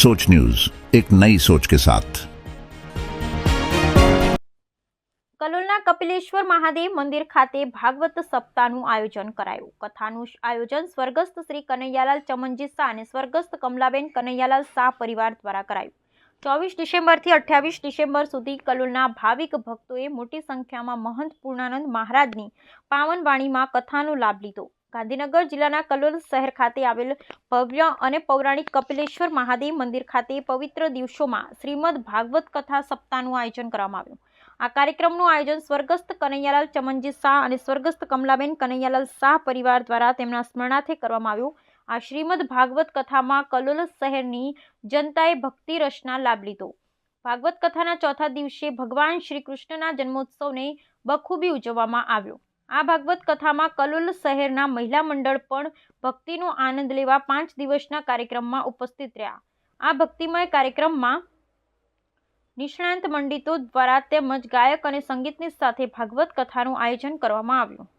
सोच न्यूज एक नई सोच के साथ કલોલના કપિલેશ્વર મહાદેવ મંદિર ખાતે ભાગવત સપ્તાહનું આયોજન કરાયું કથાનું આયોજન સ્વર્ગસ્થ શ્રી કનૈયાલાલ ચમનજી શાહ અને સ્વર્ગસ્થ કમલાબેન કનૈયાલાલ શાહ પરિવાર દ્વારા કરાયું ચોવીસ ડિસેમ્બરથી અઠ્યાવીસ ડિસેમ્બર સુધી કલોલના ભાવિક ભક્તોએ મોટી સંખ્યામાં મહંત પૂર્ણાનંદ મહારાજની પાવન વાણીમાં કથાનો લાભ લીધો ગાંધીનગર જિલ્લાના કલોલ શહેર ખાતે આવેલ ભવ્ય અને પૌરાણિક કપિલેશ્વર મહાદેવ મંદિર ખાતે પવિત્ર દિવસોમાં શ્રીમદ ભાગવત કથા સપ્તાહનું આયોજન કરવામાં આવ્યું. આ કાર્યક્રમનું આયોજન સ્વર્ગસ્થ કનૈયાલાલ ચમનજી શાહ અને સ્વર્ગસ્થ કમલાબેન કનૈયાલાલ શાહ પરિવાર દ્વારા તેમના સ્મરણાર્થે કરવામાં આવ્યું. આ શ્રીમદ ભાગવત કથામાં કલોલ શહેરની જનતાએ ભક્તિ રસના લાભ લીધો. ભાગવત કથાના ચોથા દિવસે ભગવાન શ્રી કૃષ્ણના જન્મોત્સવને બખૂબી ઉજવવામાં આવ્યો. આ ભાગવત કથામાં કલોલ શહેરના મહિલા મંડળ પણ ભક્તિનો આનંદ લેવા પાંચ દિવસના કાર્યક્રમમાં ઉપસ્થિત રહ્યા. આ ભક્તિમય કાર્યક્રમમાં નિષ્ણાંત મંડિતો દ્વારા તેમજ ગાયક અને સંગીતની સાથે ભાગવત કથાનું આયોજન કરવામાં આવ્યું.